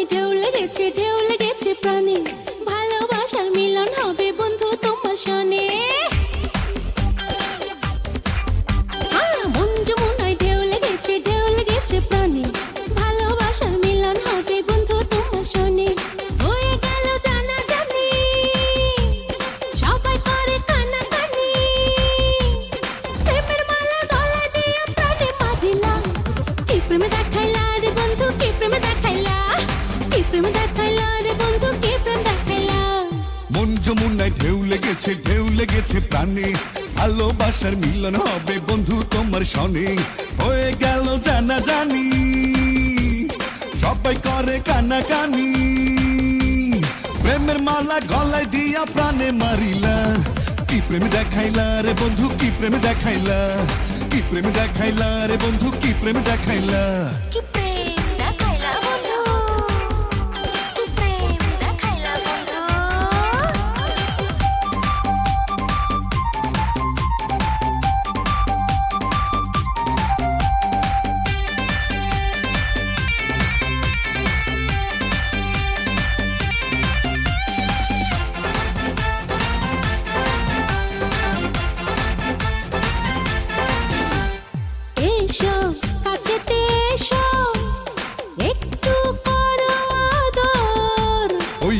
আমায় ঢেউ লেগেছে ঢেউ লেগেছে প্রাণে। ভালোবাসার মিলন হবে বন্ধু তোমার সনে। হয়ে গেল জানা জানি সবাই করে কানা কানি প্রেমের মালা গলায় দিয়া প্রাণে মারিলা। কি প্রেম দেখাইলা রে বন্ধু, কি প্রেম দেখাইলা? কি প্রেম দেখাইলা রে বন্ধু, কি প্রেম দেখাইলা? কি প্রেম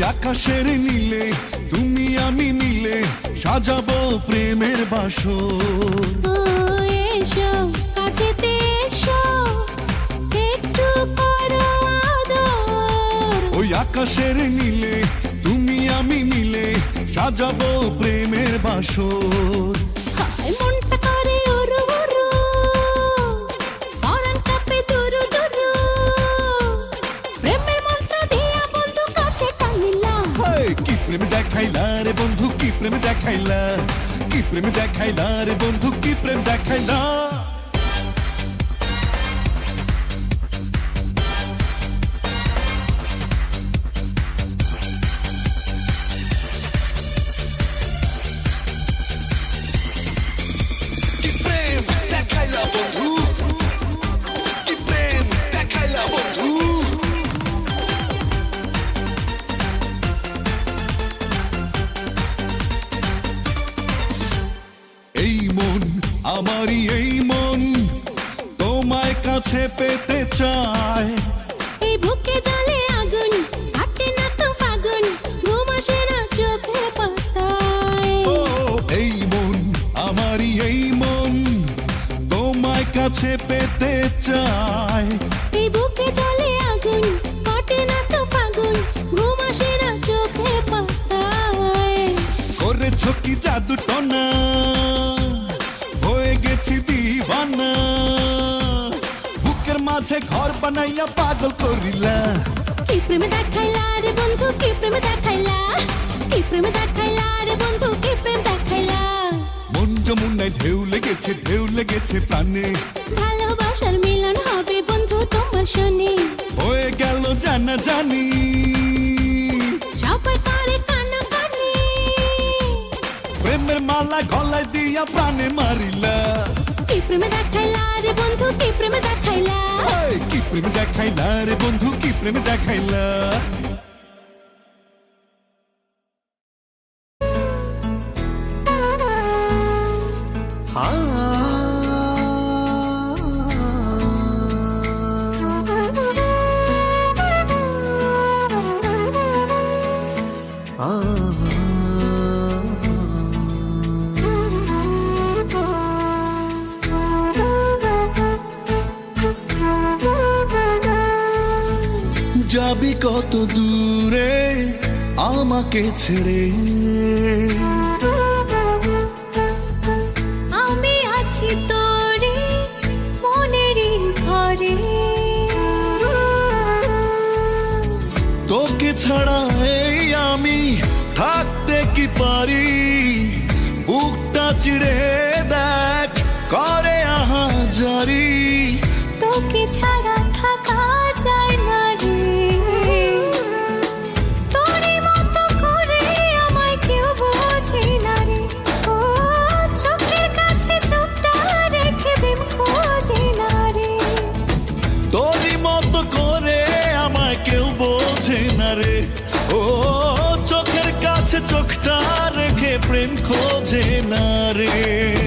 আকাশের নীলে তুমি আমি মিলে সাজাবো প্রেমের বাসর। ও এসো কাছেতে এসো একটু করো আদর। ওই আকাশের নীলে তুমি আমি মিলে সাজাবো প্রেমের বাসর। প্রেম দেখাইলা রে বন্ধু কি প্রেম দেখাইলা পেতে চায়। এই বুকে জ্বলে আগুন হাটে না তো ফাগুন ঘুম আসে না চোখে পাতায়। ও এই মন আমারই এই মন তোমায় কাছে পেতে চায়। ঘর বানাইয়া পাগল করিলা। কি প্রেম দেখাইলা রে বন্ধু কি প্রেম দেখাইলা? কি প্রেম দেখাইলা রে বন্ধু কি প্রেম দেখাইলা? মন যমুনায় ঢেউ লেগেছে ঢেউ লেগেছে প্রাণে। ভালোবাসার মিলন হবে বন্ধু তোমার শনি। হয়ে গেল জানা জানি সবাই করে কান্না কানি প্রেমের মালা গলায় দিয়া প্রাণে মারিলা। কি প্রেম দেখাইলা রে বন্ধু, কি প্রেম দেখাইলা? কি প্রেম দেখাইলা রে বন্ধু, কি প্রেম দেখাইলা? যাবি কত দূরে আমাকে ছেড়ে? আমি আছি তোরে মনেরই ঘরে। তোকে ছাড়া এই আমি থাকতে কি পারি? বুকটা চিড়ে দেখ করে আহা জারি। তোকে ছাড়া থাকা যায় না। খোঁজে না রে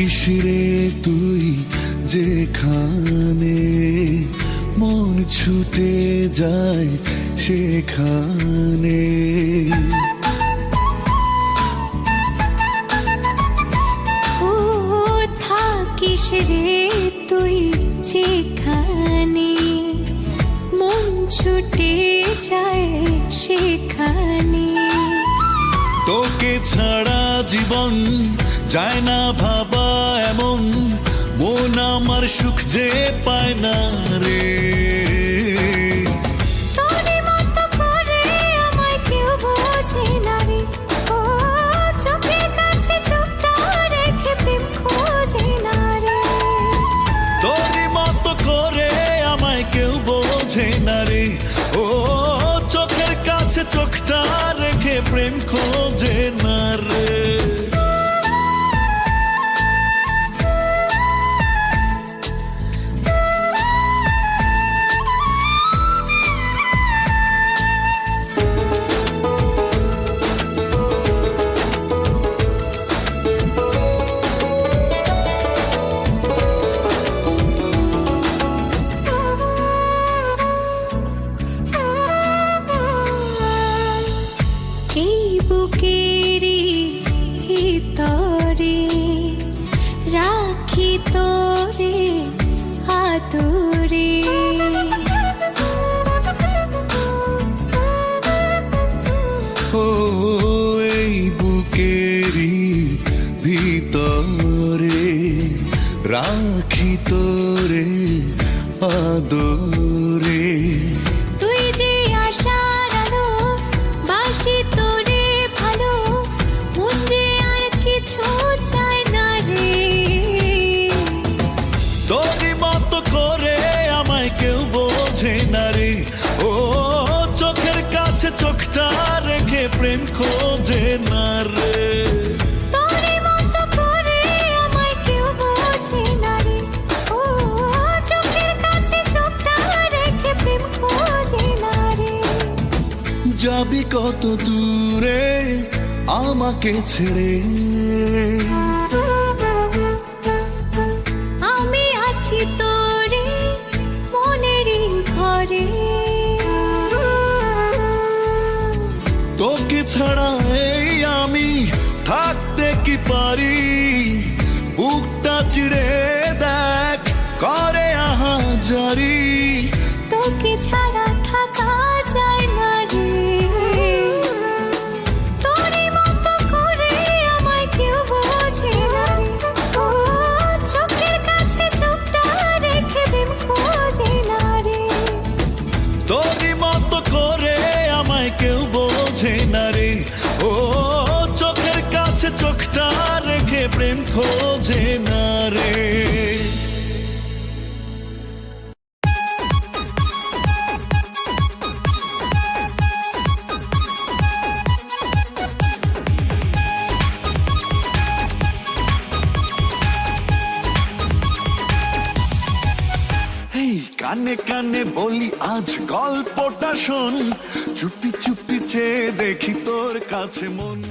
থাকিস রে তুই যেখানে মন ছুটে যায় সেখানে। থাকিস রে তুই যেখানে মন ছুটে যায় সেখানে। তোকে ছাড়া জীবন যায় না ভাবা মন আমার সুখ যে পায় না রে। তোরে মতো করে আমায় কেউ বোঝে না রে। ও চোখের কাছে চোখটা রেখে প্রেম খোঁজে hábitos. কত দূরে আমাকে ছেড়ে। আমি আছি তোরে মনের ঘরে। তোকে ছাড়া কেউ বোঝে না রে। ও চোখের কাছে চোখটা রেখে প্রেম খোঁজে না। কানে কানে বলি আজ গল্পটা শোন। চুপি চুপি চেয়ে দেখি তোর কাছে মন।